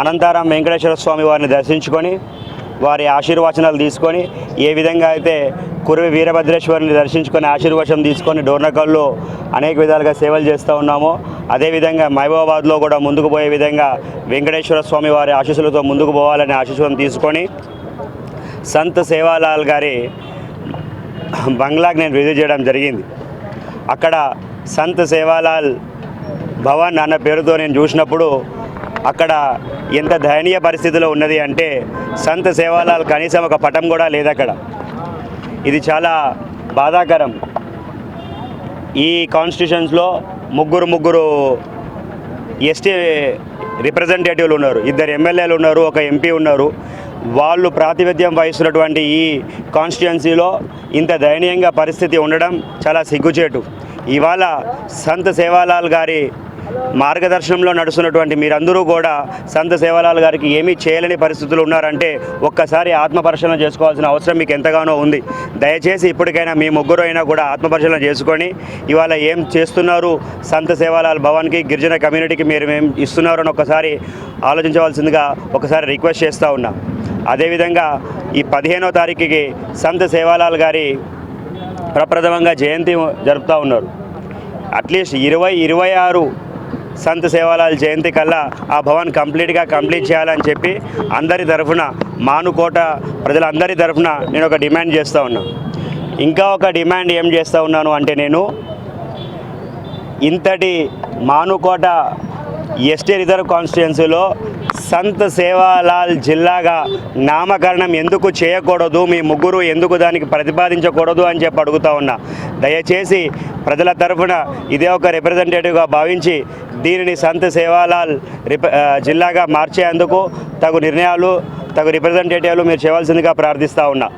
అనంతరం వెంకటేశ్వర స్వామి వారిని దర్శించుకొని వారి ఆశీర్వచనాలు తీసుకొని ఏ విధంగా అయితే కురవి వీరభద్రేశ్వరిని దర్శించుకొని ఆశీర్వచనం తీసుకొని డోర్నకల్లో అనేక విధాలుగా సేవలు చేస్తూ ఉన్నామో అదేవిధంగా మహబూబాబాద్లో కూడా ముందుకు పోయే విధంగా వెంకటేశ్వర స్వామి వారి ఆశీస్సులతో ముందుకు పోవాలనే ఆశీస్సులను తీసుకొని సంత్ సేవాలాల్ గారి బంగ్లాకి నేను విజిట్ చేయడం జరిగింది. అక్కడ సంత్ సేవాలాల్ భవన్ అన్న పేరుతో నేను చూసినప్పుడు అక్కడ ఎంత దయనీయ పరిస్థితిలో ఉన్నది అంటే సంత్ సేవాలాల్ కనీసం ఒక పటం కూడా లేదు అక్కడ ఇది చాలా బాధాకరం. ఈ కాన్స్టిట్యూషన్స్లో ముగ్గురు ముగ్గురు ఎస్టీ రిప్రజెంటేటివ్లు ఉన్నారు. ఇద్దరు ఎమ్మెల్యేలు ఉన్నారు ఒక ఎంపీ ఉన్నారు. వాళ్ళు ప్రాతినిధ్యం వహిస్తున్నటువంటి ఈ కాన్స్టిట్యున్సీలో ఇంత దయనీయంగా పరిస్థితి ఉండడం చాలా సిగ్గుచేటు. ఇవాళ సంత్ సేవాలాల్ గారి మార్గదర్శనంలో నడుస్తున్నటువంటి మీరందరూ కూడా సంత సేవలాల్ గారికి ఏమీ చేయలేని పరిస్థితులు ఉన్నారంటే ఒక్కసారి ఆత్మపరిశీలన చేసుకోవాల్సిన అవసరం మీకు ఎంతగానో ఉంది. దయచేసి ఇప్పటికైనా మీ ముగ్గురు అయినా కూడా ఆత్మపరిశీలన చేసుకొని ఇవాళ ఏం చేస్తున్నారు? సంత సేవాలాల్ భవన్కి గిరిజన కమ్యూనిటీకి మీరు ఏం ఇస్తున్నారు అని ఒకసారి ఆలోచించవలసిందిగా ఒకసారి రిక్వెస్ట్ చేస్తూ ఉన్నా. అదేవిధంగా ఈ పదిహేనో తారీఖుకి సంత సేవాలాల్ గారి ప్రప్రథమంగా జయంతి జరుపుతూ ఉన్నారు. అట్లీస్ట్ ఇరవై ఇరవై ఆరు సంత్ సేవాలాల్ జయంతి కల్లా ఆ భవన్ కంప్లీట్గా కంప్లీట్ చేయాలని చెప్పి అందరి తరఫున మానుకోట ప్రజలందరి తరఫున నేను ఒక డిమాండ్ చేస్తూ ఉన్నా. ఇంకా ఒక డిమాండ్ ఏం చేస్తూ ఉన్నాను అంటే నేను ఇంతటి మానుకోట ఎస్టీ రిజర్వ్ కాన్స్టిట్యున్సీలో సంత్ సేవాలాల్ జిల్లాగా నామకరణం ఎందుకు చేయకూడదు మీ ముగ్గురు ఎందుకు దానికి ప్రతిపాదించకూడదు అని చెప్పి అడుగుతా ఉన్నా. దయచేసి ప్రజల తరఫున ఇదే ఒక రిప్రజెంటేటివ్గా భావించి దీనిని సంత్ సేవాలాల్ జిల్లాగా మార్చేందుకు తగు నిర్ణయాలు తగు రిప్రజెంటేటివ్లు మీరు చేయవలసిందిగా ప్రార్థిస్తూ ఉన్నా.